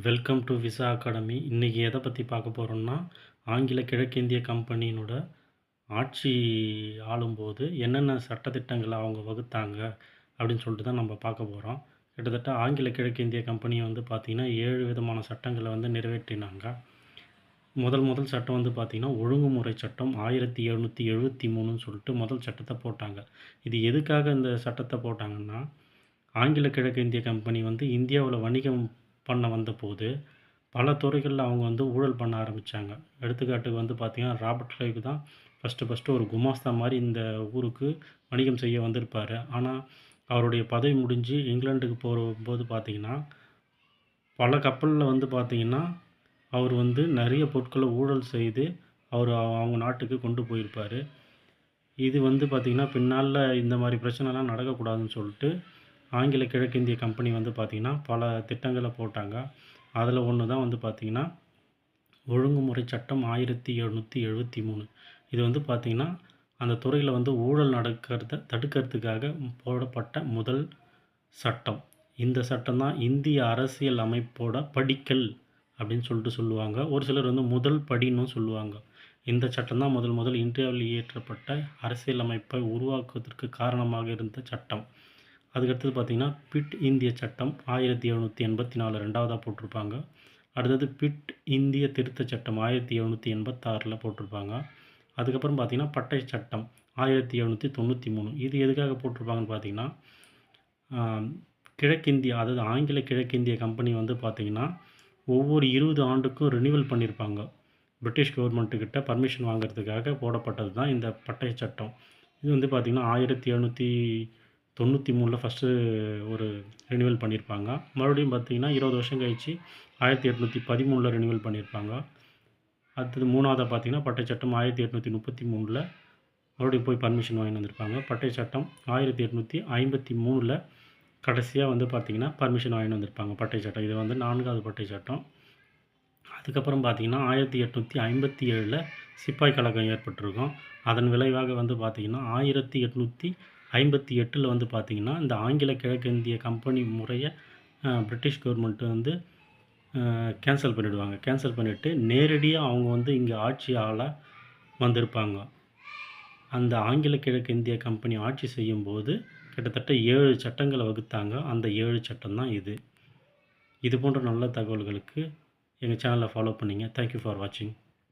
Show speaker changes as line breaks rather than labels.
Welcome to visa academy இன்றைக்கி எதை பற்றி பார்க்க போகிறோம்னா ஆங்கில கிழக்கிந்திய கம்பெனியினோட ஆட்சி ஆளும்போது என்னென்ன சட்டத்திட்டங்களை அவங்க வகுத்தாங்க அப்படின்னு சொல்லிட்டு தான் நம்ம பார்க்க போகிறோம் கிட்டத்தட்ட ஆங்கில கிழக்கிந்திய கம்பெனியை வந்து பார்த்திங்கன்னா ஏழு விதமான சட்டங்களை வந்து நிறைவேற்றினாங்க. முதல் முதல் சட்டம் வந்து பார்த்திங்கன்னா ஒழுங்குமுறை சட்டம் ஆயிரத்தி எழுநூற்றி எழுபத்தி மூணுன்னு சொல்லிட்டு முதல் சட்டத்தை போட்டாங்க. இது எதுக்காக இந்த சட்டத்தை போட்டாங்கன்னா ஆங்கில கிழக்கிந்திய கம்பெனி வந்து இந்தியாவில் வணிகம் பண்ண வந்தபோது பல துறைகளில் அவங்க வந்து ஊழல் பண்ண ஆரம்பித்தாங்க எடுத்துக்காட்டுக்கு வந்து பார்த்திங்கன்னா ராபர்ட் கிளைவ் தான் ஃபஸ்ட்டு ஃபஸ்ட்டு ஒரு குமாஸ்தா மாதிரி இந்த ஊருக்கு வணிகம் செய்ய வந்திருப்பார். ஆனால் அவருடைய பதவி முடிஞ்சு இங்கிலாண்டுக்கு போகும்போது பார்த்திங்கன்னா பல கப்பலில் வந்து பார்த்திங்கன்னா அவர் வந்து நிறைய பொருட்களை ஊழல் செய்து அவர் அவங்க நாட்டுக்கு கொண்டு போயிருப்பார். இது வந்து பார்த்திங்கன்னா பின்னால் இந்த மாதிரி பிரச்சனைலாம் நடக்கக்கூடாதுன்னு சொல்லிட்டு ஆங்கில கிழக்கிந்திய கம்பெனி வந்து பார்த்திங்கன்னா பல திட்டங்களை போட்டாங்க. அதில் ஒன்று தான் வந்து பார்த்திங்கன்னா ஒழுங்குமுறை சட்டம் ஆயிரத்தி எழுநூற்றி எழுபத்தி மூணு. இது வந்து பார்த்திங்கன்னா அந்த துறையில் வந்து ஊழல் நடக்கிறத தடுக்கிறதுக்காக போடப்பட்ட முதல் சட்டம். இந்த சட்டம் தான் இந்திய அரசியல் அமைப்போட படிக்கல் அப்படின்னு சொல்லிட்டு சொல்லுவாங்க. ஒரு சிலர் வந்து முதல் படின்னு சொல்லுவாங்க. இந்த சட்டம் தான் முதல் முதல் இந்தியாவில் இயற்றப்பட்ட அரசியல் அமைப்பை உருவாக்குவதற்கு காரணமாக இருந்த சட்டம். அதுக்கடுத்தது பார்த்திங்கன்னா பிட் இந்திய சட்டம் ஆயிரத்தி எழுநூற்றி எண்பத்தி நாலு ரெண்டாவதாக போட்டிருப்பாங்க. அடுத்தது பிட் இந்திய திருத்த சட்டம் ஆயிரத்தி எழுநூற்றி எண்பத்தாறில் போட்டிருப்பாங்க. அதுக்கப்புறம் பார்த்திங்கன்னா பட்டை சட்டம் ஆயிரத்தி எழுநூற்றி தொண்ணூற்றி மூணு. இது எதுக்காக போட்டிருப்பாங்கன்னு பார்த்திங்கன்னா கிழக்கிந்தியா அதாவது ஆங்கில கிழக்கிந்திய கம்பெனி வந்து பார்த்திங்கன்னா ஒவ்வொரு இருபது ஆண்டுக்கும் ரினிவல் பண்ணியிருப்பாங்க. பிரிட்டிஷ் கவர்மெண்ட்டுக்கிட்ட பர்மிஷன் வாங்குறதுக்காக போடப்பட்டது தான் இந்த பட்டை சட்டம். இது வந்து பார்த்திங்கன்னா ஆயிரத்தி எழுநூற்றி தொண்ணூற்றி மூணில் ஃபஸ்ட்டு ஒரு ரினிவல் பண்ணியிருப்பாங்க மறுபடியும் பார்த்திங்கன்னா இருபது வருஷம் கழித்து ஆயிரத்தி எட்நூற்றி பதிமூணில் ரினிவல் பண்ணியிருப்பாங்க அடுத்தது மூணாவதாக பார்த்திங்கன்னா பட்டை சட்டம் ஆயிரத்தி எட்நூற்றி முப்பத்தி மூணில் மறுபடியும் போய் பர்மிஷன் வாங்கி வந்திருப்பாங்க. பட்டை சட்டம் ஆயிரத்தி எட்நூற்றி ஐம்பத்தி மூணில் கடைசியாக வந்து பார்த்திங்கன்னா பர்மிஷன் வாங்கி வந்திருப்பாங்க பட்டை சட்டம். இது வந்து நான்காவது பட்டை சட்டம். அதுக்கப்புறம் பார்த்திங்கன்னா ஆயிரத்தி எட்நூற்றி ஐம்பத்தி ஏழில் சிப்பாய் கழகம் ஏற்பட்டிருக்கும். அதன் விளைவாக வந்து பார்த்திங்கன்னா ஆயிரத்தி எட்நூற்றி ஐம்பத்தி எட்டில் வந்து பார்த்திங்கன்னா இந்த ஆங்கில கிழக்கிந்திய கம்பெனி முறையை பிரிட்டிஷ் கவர்மெண்ட்டு வந்து கேன்சல் பண்ணிவிடுவாங்க கேன்சல் பண்ணிவிட்டு நேரடியாக அவங்க வந்து இங்கே ஆட்சி ஆளாக வந்திருப்பாங்க. அந்த ஆங்கில கிழக்கு இந்திய கம்பெனி ஆட்சி செய்யும்போது கிட்டத்தட்ட ஏழு சட்டங்களை வகுத்தாங்க. அந்த ஏழு சட்டம் தான் இது. இது போன்ற நல்ல தகவல்களுக்கு எங்கள் சேனலை ஃபாலோ பண்ணிங்க. தேங்க்யூ ஃபார் வாட்சிங்